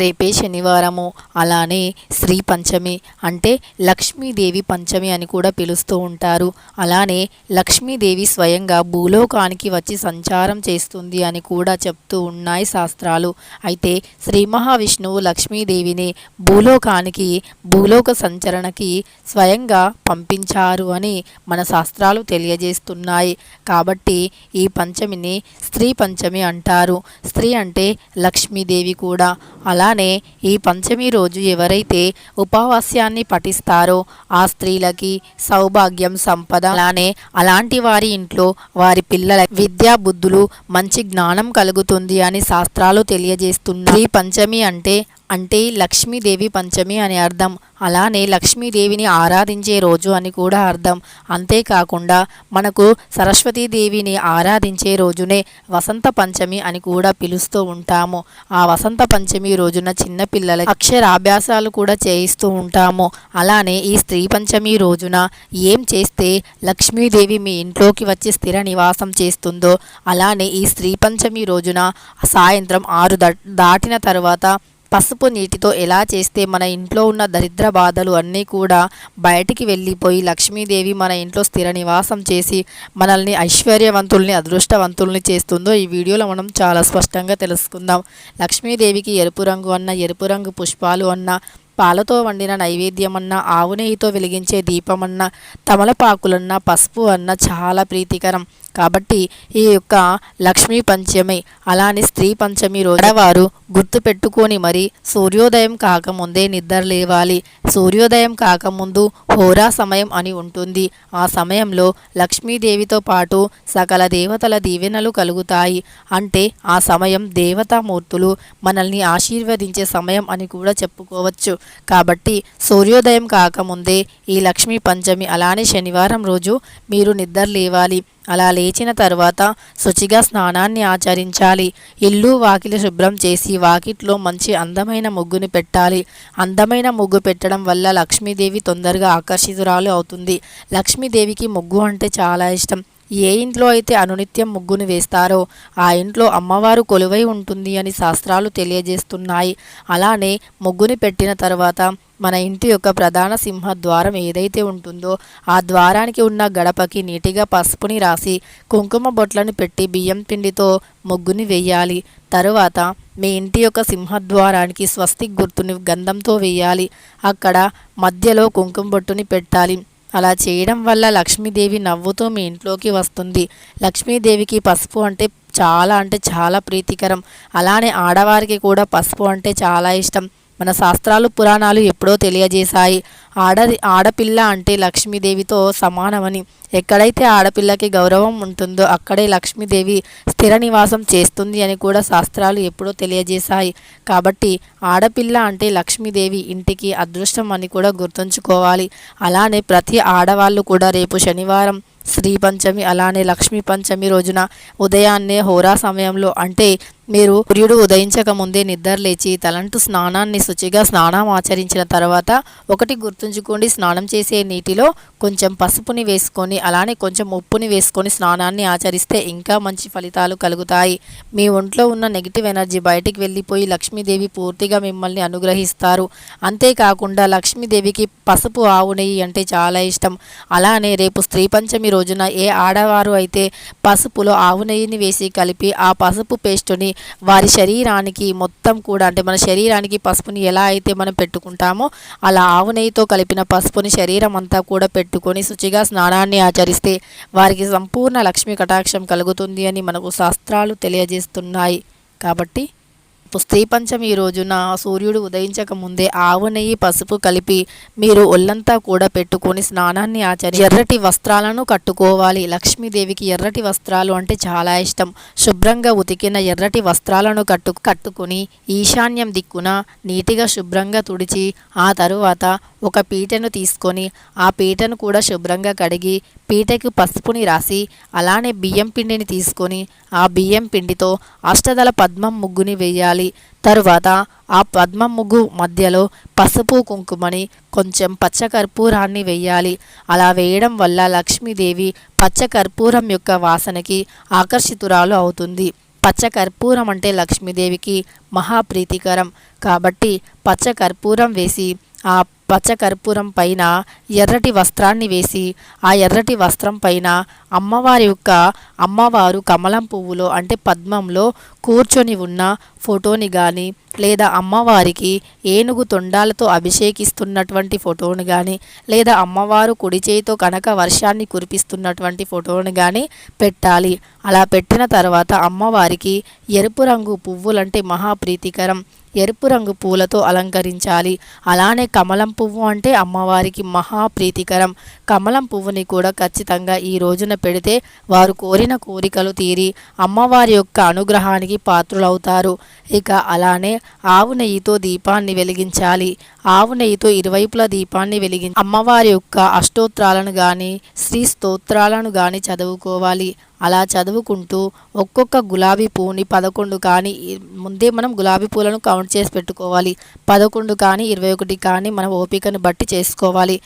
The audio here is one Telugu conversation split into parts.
రేపే శనివారము. అలానే శ్రీ పంచమి అంటే లక్ష్మీదేవి పంచమి అని కూడా పిలుస్తూ ఉంటారు. అలానే లక్ష్మీదేవి స్వయంగా భూలోకానికి వచ్చి సంచారం చేస్తుంది అని కూడా చెప్తూ ఉన్నాయి శాస్త్రాలు. అయితే శ్రీ మహావిష్ణువు లక్ష్మీదేవిని భూలోకానికి భూలోక సంచరణకి స్వయంగా పంపించారు అని మన శాస్త్రాలు తెలియజేస్తున్నాయి. కాబట్టి ఈ పంచమిని స్త్రీ పంచమి అంటారు. స్త్రీ అంటే లక్ష్మీదేవి కూడా. అలా అలానే ఈ పంచమి రోజు ఎవరైతే ఉపవాస్యాన్ని పఠిస్తారో ఆ స్త్రీలకి సౌభాగ్యం సంపద అలానే అలాంటి వారి ఇంట్లో వారి పిల్లల విద్యా బుద్ధులు మంచి జ్ఞానం కలుగుతుంది అని శాస్త్రాలు తెలియజేస్తుంది పంచమి అంటే అంటే లక్ష్మీదేవి పంచమి అని అర్థం. అలానే లక్ష్మీదేవిని ఆరాధించే రోజు అని కూడా అర్థం. అంతేకాకుండా మనకు సరస్వతీదేవిని ఆరాధించే రోజునే వసంత పంచమి అని కూడా పిలుస్తూ ఉంటాము. ఆ వసంత పంచమి రోజున చిన్నపిల్లల అక్షరాభ్యాసాలు కూడా చేయిస్తూ ఉంటాము. అలానే ఈ స్త్రీ పంచమి రోజున ఏం చేస్తే లక్ష్మీదేవి మీ ఇంట్లోకి వచ్చి స్థిర నివాసం చేస్తుందో అలానే ఈ స్త్రీ పంచమి రోజున సాయంత్రం ఆరు దాటిన తర్వాత పసుపు నీటితో ఎలా చేస్తే మన ఇంట్లో ఉన్న దరిద్ర బాధలు అన్నీ కూడా బయటికి వెళ్ళిపోయి లక్ష్మీదేవి మన ఇంట్లో స్థిర నివాసం చేసి మనల్ని ఐశ్వర్యవంతుల్ని అదృష్టవంతుల్ని చేస్తుందో ఈ వీడియోలో మనం చాలా స్పష్టంగా తెలుసుకుందాం. లక్ష్మీదేవికి ఎరుపు రంగు అన్న ఎరుపు రంగు పుష్పాలు అన్న పాలతో వండిన నైవేద్యమన్న ఆవు నెయ్యితో వెలిగించే దీపమన్న తమలపాకులన్న పసుపు అన్న చాలా ప్రీతికరం. కాబట్టి ఈ యొక్క లక్ష్మీ పంచమి అలానే స్త్రీ పంచమి రోజు గుర్తు పెట్టుకొని మరి సూర్యోదయం కాకముందే నిద్ర లేవాలి. సూర్యోదయం కాకముందు హోరా సమయం అని ఉంటుంది. ఆ సమయంలో లక్ష్మీదేవితో పాటు సకల దేవతల దీవెనలు కలుగుతాయి. అంటే ఆ సమయం దేవతామూర్తులు మనల్ని ఆశీర్వదించే సమయం అని కూడా చెప్పుకోవచ్చు. కాబట్టి సూర్యోదయం కాకముందే ఈ లక్ష్మీ పంచమి అలానే శనివారం రోజు మీరు నిద్ర లేవాలి. అలా లేచిన తర్వాత శుచిగా స్నానాన్ని ఆచరించాలి. ఇల్లు వాకిలి శుభ్రం చేసి వాకిట్లో మంచి అందమైన ముగ్గుని పెట్టాలి. అందమైన ముగ్గు పెట్టడం వల్ల లక్ష్మీదేవి తొందరగా ఆకర్షితురాలు అవుతుంది. లక్ష్మీదేవికి ముగ్గు అంటే చాలా ఇష్టం. ఏ ఇంట్లో అయితే అనునిత్యం ముగ్గును వేస్తారో ఆ ఇంట్లో అమ్మవారు కొలువై ఉంటుంది అని శాస్త్రాలు తెలియజేస్తున్నాయి. అలానే ముగ్గుని పెట్టిన తర్వాత మన ఇంటి యొక్క ప్రధాన సింహ ద్వారం ఏదైతే ఉంటుందో ఆ ద్వారానికి ఉన్న గడపకి నీటిగా పసుపుని రాసి కుంకుమ బొట్లను పెట్టి బియ్యం పిండితో ముగ్గుని వేయాలి. తరువాత మీ ఇంటి యొక్క సింహద్వారానికి స్వస్తిక్ గుర్తుని గంధంతో వేయాలి. అక్కడ మధ్యలో కుంకుమ బొట్టుని పెట్టాలి. అలా చేయడం వల్ల లక్ష్మీదేవి నవ్వుతూ మీ ఇంట్లోకి వస్తుంది. లక్ష్మీదేవికి పసుపు అంటే చాలా అంటే చాలా ప్రీతికరం. అలానే ఆడవారికి కూడా పసుపు అంటే చాలా ఇష్టం. మన శాస్త్రాలు పురాణాలు ఎప్పుడో తెలియజేశాయి. ఆడ ఆడపిల్ల అంటే లక్ష్మీదేవితో సమానమని. ఎక్కడైతే ఆడపిల్లకి గౌరవం ఉంటుందో అక్కడే లక్ష్మీదేవి స్థిర నివాసం చేస్తుంది అని కూడా శాస్త్రాలు ఎప్పుడో తెలియజేశాయి. కాబట్టి ఆడపిల్ల అంటే లక్ష్మీదేవి ఇంటికి అదృష్టం అని కూడా గుర్తుంచుకోవాలి. అలానే ప్రతి ఆడవాళ్ళు కూడా రేపు శనివారం శ్రీ పంచమి అలానే లక్ష్మీ పంచమి రోజున ఉదయాన్నే హోరా సమయంలో అంటే మీరు సూర్యుడు ఉదయించక ముందే నిద్ర లేచి తలంటు స్నానాన్ని శుచిగా స్నానం ఆచరించిన తర్వాత ఒకటి గుర్తుంచుకోండి. స్నానం చేసే నీటిలో కొంచెం పసుపుని వేసుకొని అలానే కొంచెం ఉప్పుని వేసుకొని స్నానాన్ని ఆచరిస్తే ఇంకా మంచి ఫలితాలు కలుగుతాయి. మీ ఒంట్లో ఉన్న నెగిటివ్ ఎనర్జీ బయటికి వెళ్ళిపోయి లక్ష్మీదేవి పూర్తిగా మిమ్మల్ని అనుగ్రహిస్తారు. అంతేకాకుండా లక్ష్మీదేవికి పసుపు ఆవు నెయ్యి అంటే చాలా ఇష్టం. అలానే రేపు స్త్రీ పంచమి రోజున ఏ ఆడవారు అయితే పసుపులో ఆవు నెయ్యిని వేసి కలిపి ఆ పసుపు పేస్టుని వారి శరీరానికి మొత్తం కూడా అంటే మన శరీరానికి పసుపుని ఎలా అయితే మనం పెట్టుకుంటామో అలా ఆవు నెయ్యితో కలిపిన పసుపుని శరీరం అంతా కూడా పెట్టుకొని శుచిగా స్నానాన్ని ఆచరిస్తే వారికి సంపూర్ణ లక్ష్మీ కటాక్షం కలుగుతుంది అని మనకు శాస్త్రాలు తెలియజేస్తున్నాయి. కాబట్టి స్త్రీ పంచమి రోజున సూర్యుడు ఉదయించక ముందే ఆవు నెయ్యి పసుపు కలిపి మీరు ఒళ్ళంతా కూడా పెట్టుకొని స్నానాన్ని ఆచరి ఎర్రటి వస్త్రాలను కట్టుకోవాలి. లక్ష్మీదేవికి ఎర్రటి వస్త్రాలు అంటే చాలా ఇష్టం. శుభ్రంగా ఉతికిన ఎర్రటి వస్త్రాలను కట్టు కట్టుకుని ఈశాన్యం దిక్కున నీటిగా శుభ్రంగా తుడిచి ఆ తరువాత ఒక పీటను తీసుకొని ఆ పీటను కూడా శుభ్రంగా కడిగి పీటకు పసుపుని రాసి అలానే బియ్యం పిండిని తీసుకొని ఆ బియ్యం పిండితో అష్టదల పద్మం ముగ్గుని వేయాలి. తరువాత ఆ పద్మం ముగ్గు మధ్యలో పసుపు కుంకుమని కొంచెం పచ్చకర్పూరాన్ని వేయాలి. అలా వేయడం వల్ల లక్ష్మీదేవి పచ్చకర్పూరం యొక్క వాసనకి ఆకర్షితురాలు అవుతుంది. పచ్చ కర్పూరం అంటే లక్ష్మీదేవికి మహాప్రీతికరం. కాబట్టి పచ్చ కర్పూరం వేసి ఆ పచ్చకర్పూరం పైన ఎర్రటి వస్త్రాన్ని వేసి ఆ ఎర్రటి వస్త్రం పైన అమ్మవారి యొక్క అమ్మవారు కమలం పువ్వులో అంటే పద్మంలో కూర్చొని ఉన్న ఫోటోని కానీ లేదా అమ్మవారికి ఏనుగు తొండాలతో అభిషేకిస్తున్నటువంటి ఫోటోని కానీ లేదా అమ్మవారు కుడి చేయితో కనుక వర్షాన్ని కురిపిస్తున్నటువంటి ఫోటోని కానీ పెట్టాలి. అలా పెట్టిన తర్వాత అమ్మవారికి ఎరుపు రంగు పువ్వులంటే మహాప్రీతికరం ఎరుపు రంగు పూలతో అలంకరించాలి. అలానే కమలం పువ్వు అంటే అమ్మవారికి మహాప్రీతికరం కమలం పువ్వుని కూడా ఖచ్చితంగా ఈ రోజున పెడితే వారు కోరిన కోరికలు తీరి అమ్మవారి యొక్క అనుగ్రహానికి పాత్రులవుతారు. ఇక అలానే ఆవు నెయ్యితో దీపాన్ని వెలిగించాలి. ఆవు నెయ్యితో ఇరువైపుల దీపాన్ని వెలిగి అమ్మవారి యొక్క అష్టోత్రాలను కానీ శ్రీ స్తోత్రాలను కానీ చదువుకోవాలి. అలా చదువుకుంటూ ఒక్కొక్క గులాబీ పువ్వుని పదకొండు కానీ ముందే మనం గులాబీ పూలను కౌంట్ చేసి పెట్టుకోవాలి. పదకొండు కానీ ఇరవై ఒకటి కానీ మన ఓపికను బట్టి చేసుకోవాలి.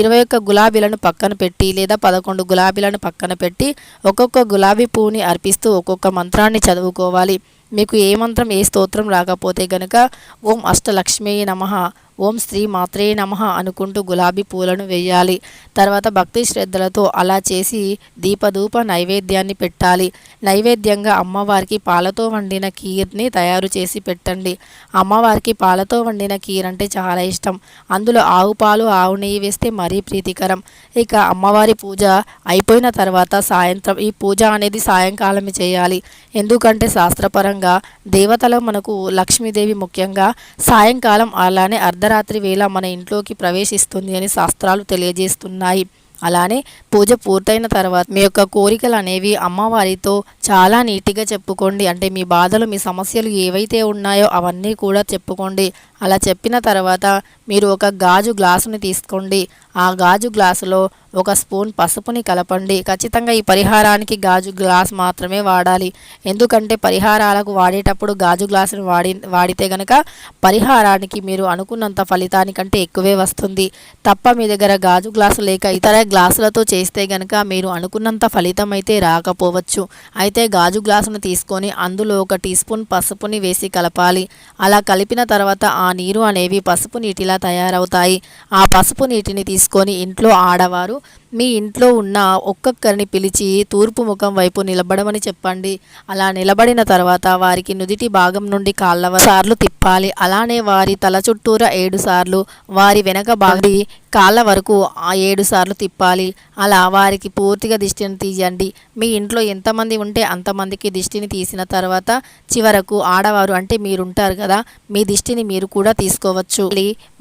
ఇరవై ఒక్క గులాబీలను పక్కన పెట్టి లేదా పదకొండు గులాబీలను పక్కన పెట్టి ఒక్కొక్క గులాబీ పువ్వుని అర్పిస్తూ ఒక్కొక్క మంత్రాన్ని చదువుకోవాలి. మీకు ఏ మంత్రం ఏ స్తోత్రం రాకపోతే గనుక ఓం అష్టలక్ష్మీ నమ ఓం శ్రీ మాత్రే నమ అనుకుంటూ గులాబీ పూలను వేయాలి. తర్వాత భక్తి శ్రద్ధలతో అలా చేసి దీపధూప నైవేద్యాన్ని పెట్టాలి. నైవేద్యంగా అమ్మవారికి పాలతో వండిన కీర్ని తయారు చేసి పెట్టండి. అమ్మవారికి పాలతో వండిన కీర్ అంటే చాలా ఇష్టం. అందులో ఆవు పాలు ఆవు నెయ్యి వేస్తే మరీ ప్రీతికరం. ఇక అమ్మవారి పూజ అయిపోయిన తర్వాత సాయంత్రం ఈ పూజ అనేది సాయంకాలమే చేయాలి. ఎందుకంటే శాస్త్రపరంగా దేవతలు మనకు లక్ష్మీదేవి ముఖ్యంగా సాయంకాలం అలానే అర్ధరాత్రి వేళ మన ఇంట్లోకి ప్రవేశిస్తుంది అని శాస్త్రాలు తెలియజేస్తున్నాయి. అలానే పూజ పూర్తయిన తర్వాత మీ యొక్క కోరికలు అనేవి అమ్మవారితో చాలా నీటిగా చెప్పుకోండి. అంటే మీ బాధలు మీ సమస్యలు ఏవైతే ఉన్నాయో అవన్నీ కూడా చెప్పుకోండి. అలా చెప్పిన తర్వాత మీరు ఒక గాజు గ్లాసుని తీసుకోండి. ఆ గాజు గ్లాసులో ఒక స్పూన్ పసుపుని కలపండి. ఖచ్చితంగా ఈ పరిహారానికి గాజు గ్లాస్ మాత్రమే వాడాలి. ఎందుకంటే పరిహారాలకు వాడేటప్పుడు గాజు గ్లాసుని వాడి వాడితే గనక పరిహారానికి మీరు అనుకున్నంత ఫలితానికంటే ఎక్కువే వస్తుంది. తప్ప మీ దగ్గర గాజు గ్లాసు లేక ఇతర గ్లాసులతో చేస్తే గనక మీరు అనుకున్నంత ఫలితం అయితే రాకపోవచ్చు. అయితే గాజు గ్లాసును తీసుకొని అందులో ఒక టీ స్పూన్ పసుపుని వేసి కలపాలి. అలా కలిపిన తర్వాత ఆ ఆ నీరు అనేవి పసుపు నీటిలా తయారవుతాయి. ఆ పసుపు నీటిని తీసుకొని ఇంట్లో ఆడవారు మీ ఇంట్లో ఉన్న ఒక్కొక్కరిని పిలిచి తూర్పు ముఖం వైపు నిలబడమని చెప్పండి. అలా నిలబడిన తర్వాత వారికి నుదిటి భాగం నుండి కాళ్ళ సార్లు తిప్పాలి. అలానే వారి తల చుట్టూరా ఏడు సార్లు వారి వెనక బాగి కాళ్ళ వరకు ఆ ఏడు సార్లు తిప్పాలి. అలా వారికి పూర్తిగా దిష్టిని తీయండి. మీ ఇంట్లో ఎంతమంది ఉంటే అంతమందికి దిష్టిని తీసిన తర్వాత చివరకు ఆడవారు అంటే మీరుంటారు కదా మీ దిష్టిని మీరు కూడా తీసుకోవచ్చు.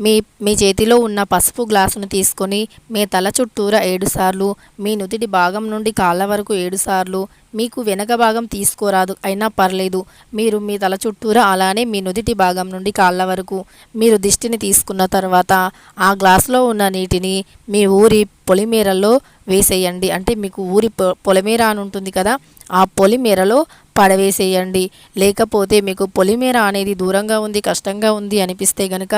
మీ మీ చేతిలో ఉన్న పసుపు గ్లాసును తీసుకొని మీ తల చుట్టూరా ఏడుసార్లు మీ నుదిటి భాగం నుండి కాళ్ళ వరకు ఏడుసార్లు మీకు వెనక భాగం తీసుకోరాదు. అయినా పర్లేదు. మీరు మీ తల చుట్టూరా అలానే మీ నుదిటి భాగం నుండి కాళ్ళ వరకు మీరు దిష్టిని తీసుకున్న తర్వాత ఆ గ్లాసులో ఉన్న నీటిని మీ ఊరి పొలిమేరలో వేసేయండి. అంటే మీకు ఊరి పొలిమేర అని ఉంటుంది కదా ఆ పొలిమేరలో పడవేసేయండి. లేకపోతే మీకు పొలిమేర అనేది దూరంగా ఉంది కష్టంగా ఉంది అనిపిస్తే గనక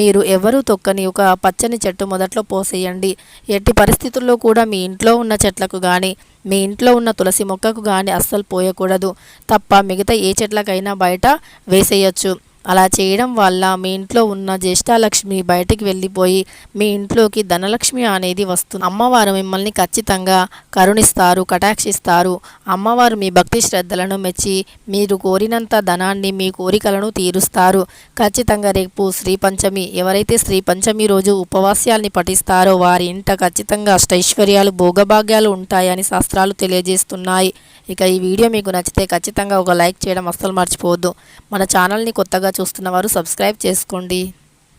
మీరు ఎవరూ తొక్కని ఒక పచ్చని చెట్టు మొదట్లో పోసేయండి. ఎట్టి పరిస్థితుల్లో కూడా మీ ఇంట్లో ఉన్న చెట్లకు కానీ మీ ఇంట్లో ఉన్న తులసి మొక్కకు కానీ అస్సలు పోయకూడదు. తప్ప మిగతా ఏ చెట్లకైనా బయట వేసేయచ్చు. అలా చేయడం వల్ల మీ ఇంట్లో ఉన్న జ్యేష్ఠాలక్ష్మి బయటికి వెళ్ళిపోయి మీ ఇంట్లోకి ధనలక్ష్మి అనేది వస్తుంది. అమ్మవారు మిమ్మల్ని ఖచ్చితంగా కరుణిస్తారు కటాక్షిస్తారు. అమ్మవారు మీ భక్తి శ్రద్ధలను మెచ్చి మీరు కోరినంత ధనాన్ని మీ కోరికలను తీరుస్తారు. ఖచ్చితంగా రేపు శ్రీ పంచమి ఎవరైతే శ్రీ పంచమి రోజు ఉపవాస్యాల్ని పఠిస్తారో వారి ఇంట ఖచ్చితంగా అష్టైశ్వర్యాలు భోగభాగ్యాలు ఉంటాయని శాస్త్రాలు తెలియజేస్తున్నాయి. ఇక ఈ వీడియో మీకు నచ్చితే ఖచ్చితంగా ఒక లైక్ చేయడం అస్సలు మర్చిపోవద్దు. మన ఛానల్ని కొత్తగా చూస్తున్న వారు సబ్స్క్రైబ్ చేసుకోండి.